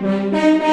Música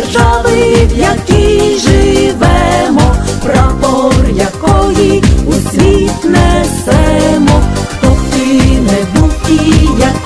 держави, в якій живемо, прапор якої у світ несемо, хто б ти не був і якої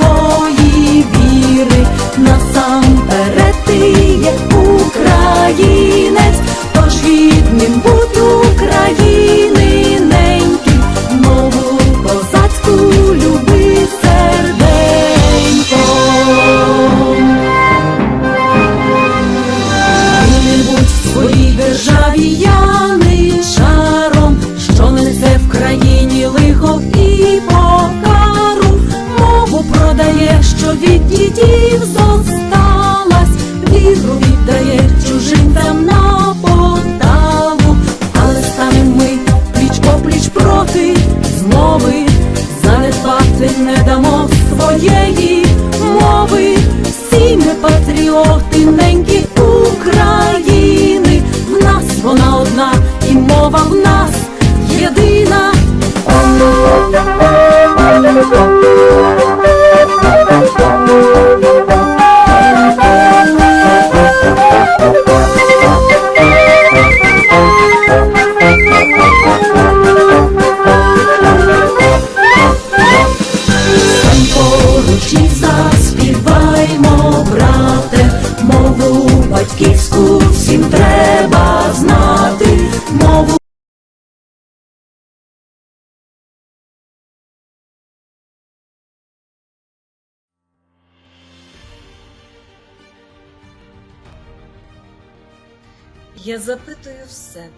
Я запитую в себе,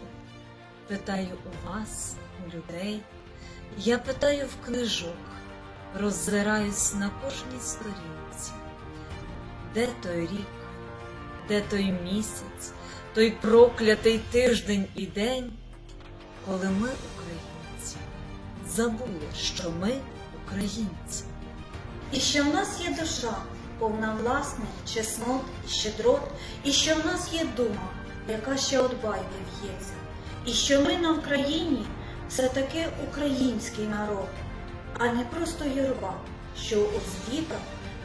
питаю у вас, у людей, я питаю в книжок, роззираюсь на кожній сторінці. Де той рік, де той місяць, той проклятий тиждень і день, коли ми, українці, забули, що ми українці. І що в нас є душа, повна власних чеснот і щедрот, і що в нас є дума, яка ще от байки в'ється, і що ми на Україні все таки український народ, а не просто юрба, що у звітах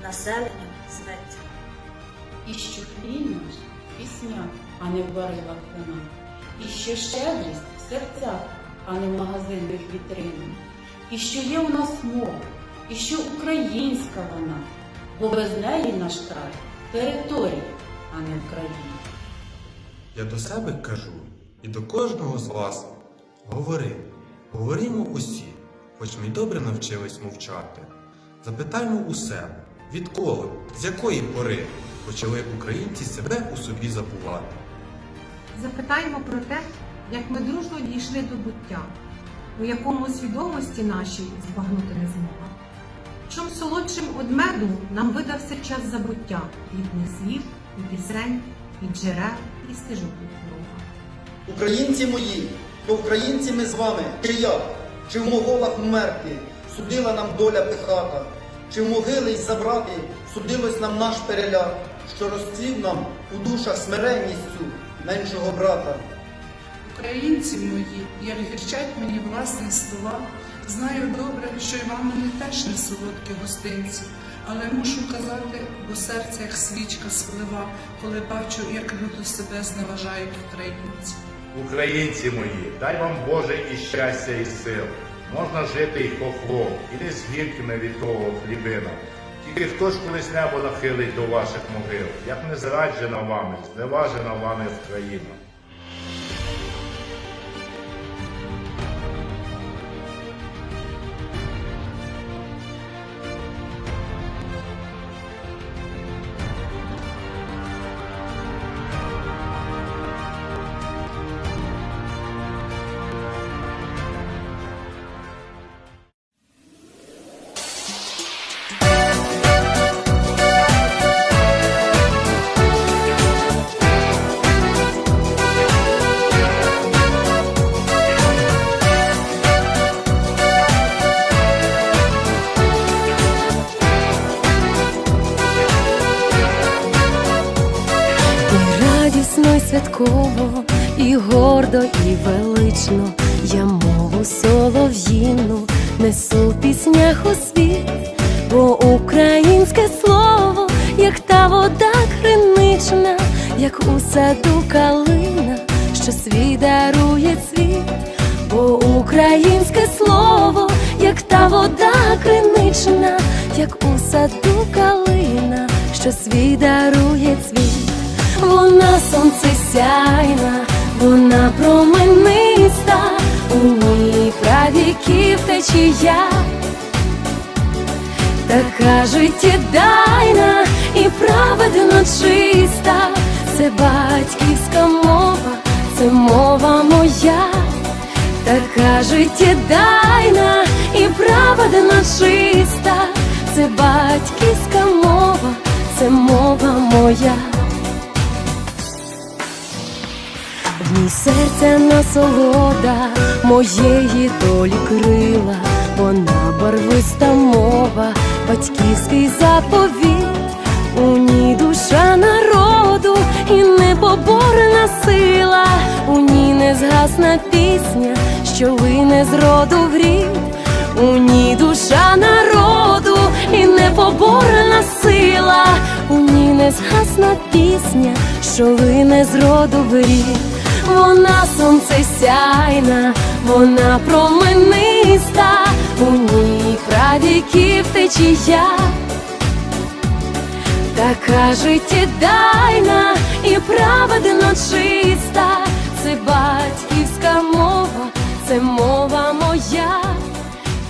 населенням зветься. І що наш в піснях, а не в барилах вина. І що щедрість в серцях, а не в магазинних вітринах. І що є у нас мова, і що українська вона, бо без неї наш край територія, а не Україна. Я до себе кажу і до кожного з вас говори, говоримо усі, хоч ми й добре навчились мовчати. Запитаймо у себе, відколи, з якої пори почали українці себе у собі забувати. Запитаємо про те, як ми дружно дійшли до буття, у якому свідомості нашій збагнути не змога. Чом солодшим од меду нам видався час забуття від слів і пісень, від джерел і стежок від. Українці мої, то українці ми з вами, чи як? Чи в моголах вмерти, судила нам доля пихата, чи в могили й забрати, судилось нам наш переляк, що розцвів нам у душах смиренністю меншого брата. Українці мої, як гірчать мені власні слова, знаю добре, що й вам мені теж не солодкі гостинці, але мушу казати, бо серце як свічка сплива, коли бачу, як люто себе зневажають українці. Українці мої, дай вам Боже і щастя, і сил. можна жити і хохлом, і не з гіркими від того хлібина. Тільки хто ж колись небо нахилить до ваших могил, як не зраджена вами, зневажена вами Україна. Саду калина, що свій дарує цвіт, бо українське слово, як та вода кринична, як у саду калина, що свій дарує цвіт. Вона сонце сяйна, вона промениста, у ній правіків течія, така життєдайна і праведно чиста, це батьківська мова, це мова моя, така життєдайна і праведно чиста, це батьківська мова, це мова моя. В ній серця насолода моєї долі крила, вона барвиста мова, батьківський заповіт, у ній душа народу. і непоборна сила, у ній не згасна пісня, що лине з роду в рід, у ній душа народу і непоборна сила, у ній не згасна пісня, що лине з роду в рід. Вона сонце сяйна, вона промениста, у ній правіків течія, така життєдайна і праведно чиста, це батьківська мова, це мова моя,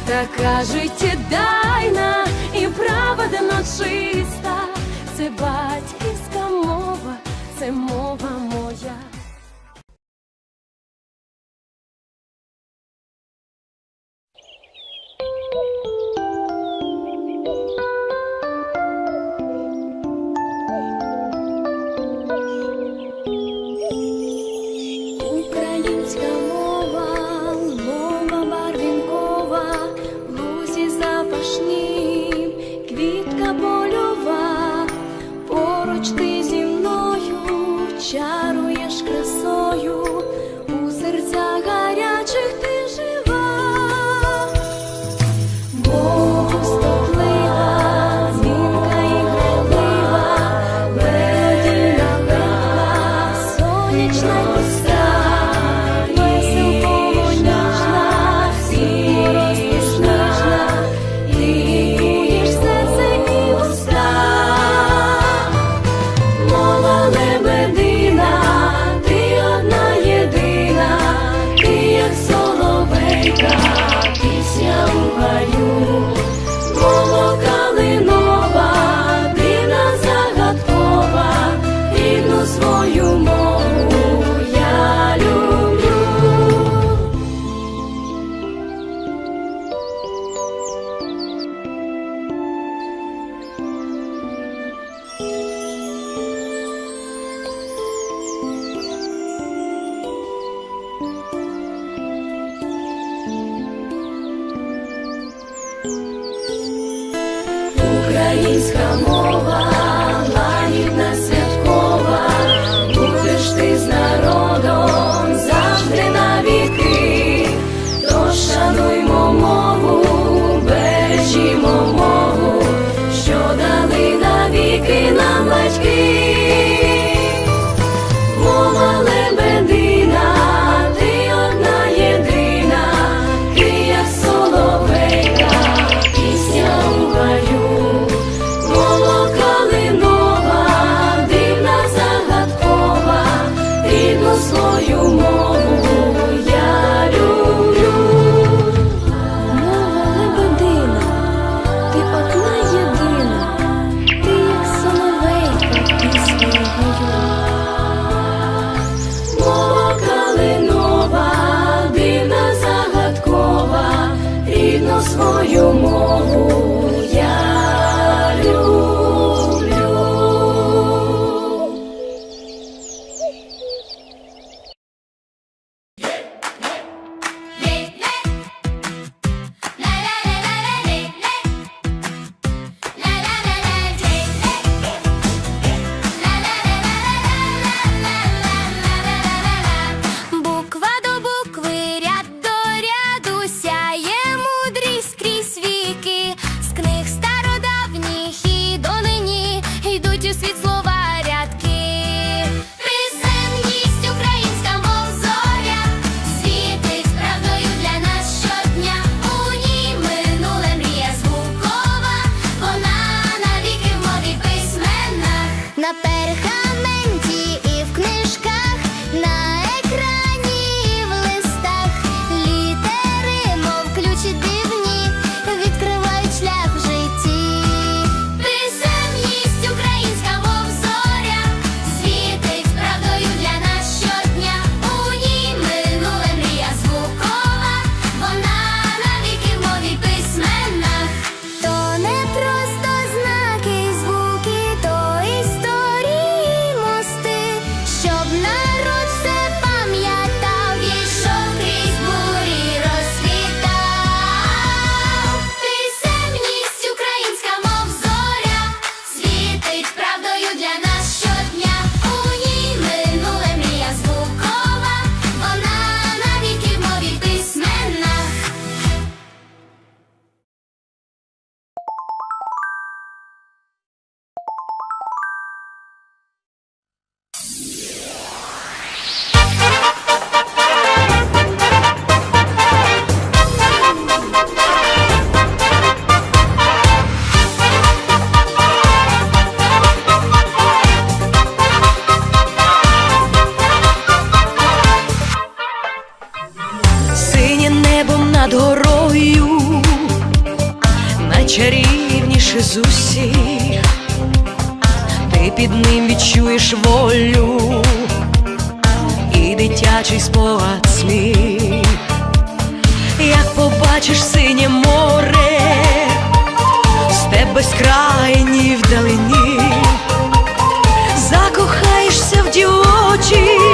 така життєдайна і праведно чиста, це батьківська мова, це мова моя. дитячий спогад сміх, як побачиш синє море, з тебе скрайні вдалині, закохаєшся в дівочі.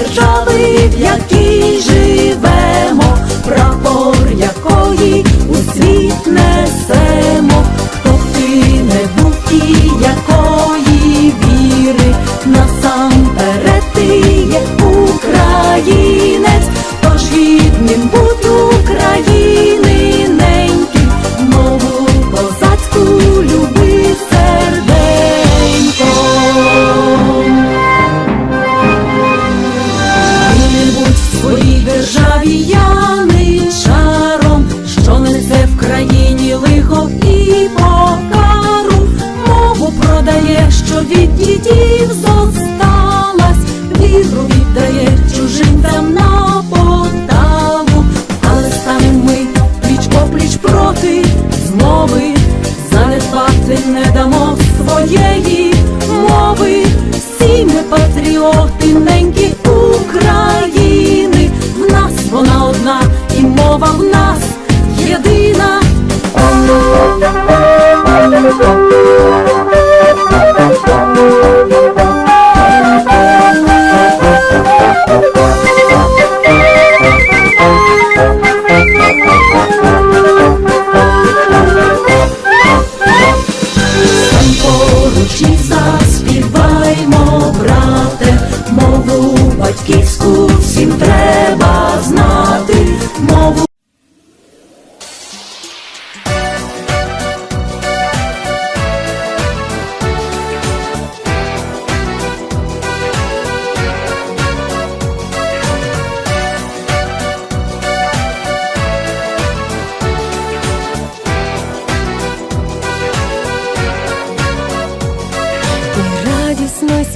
держави, в якій не дамо своєї мови, стійми патріоти ненькі.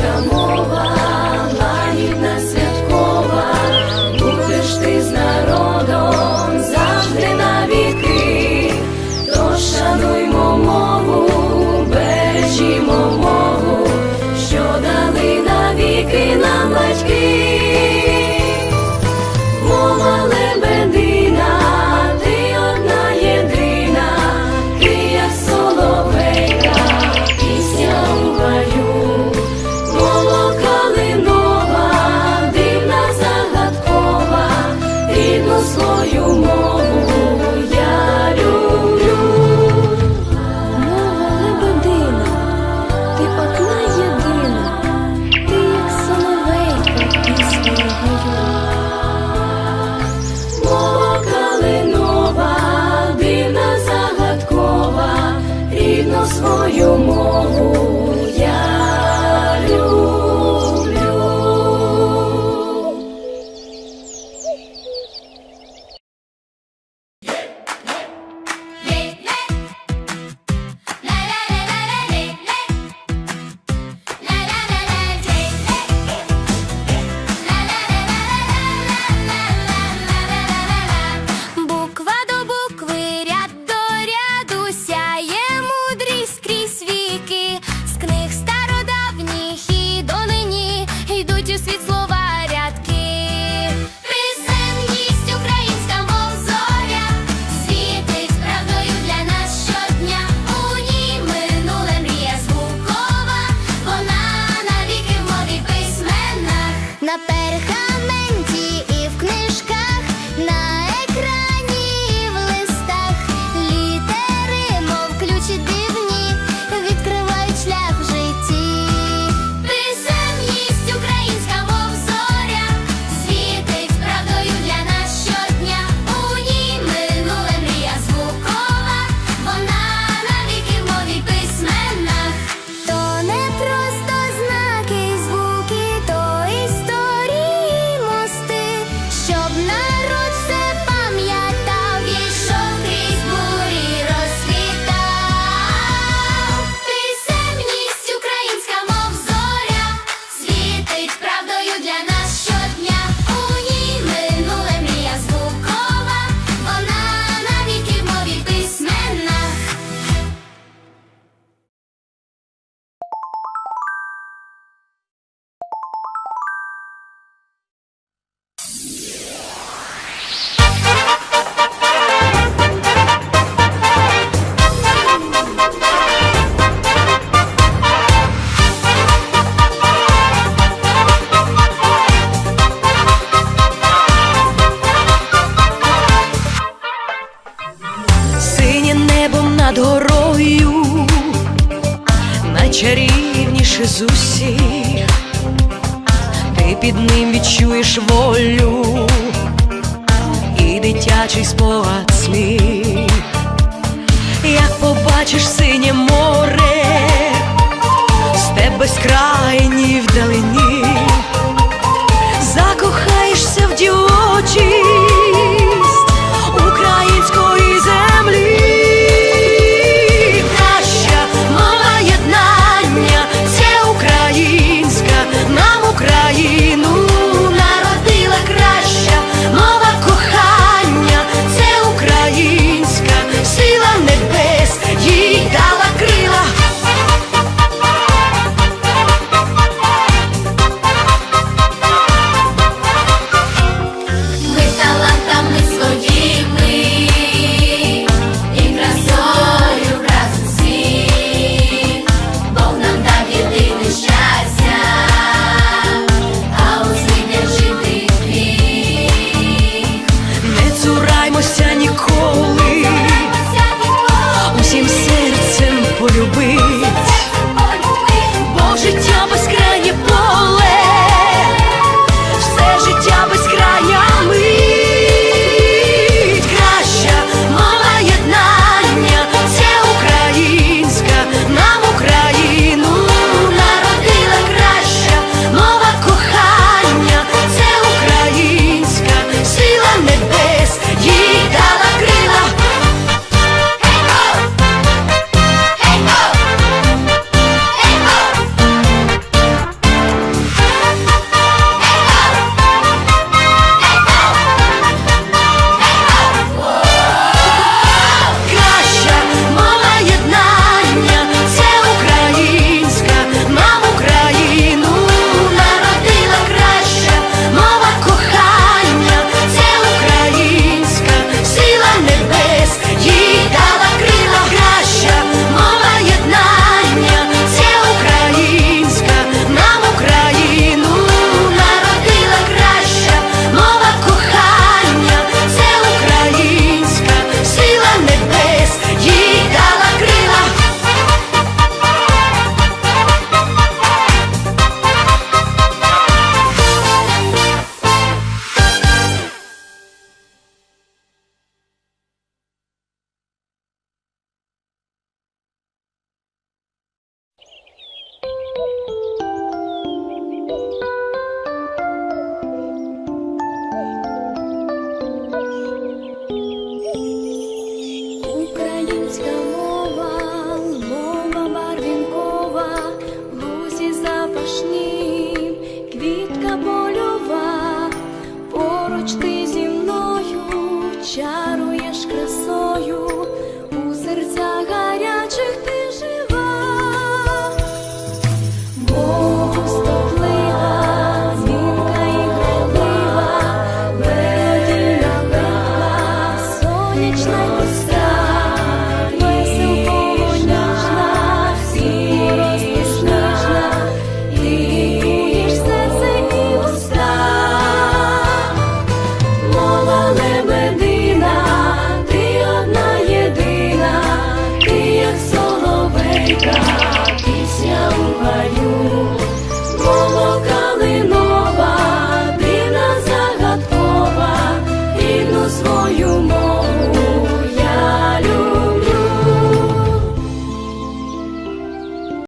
Українська мова,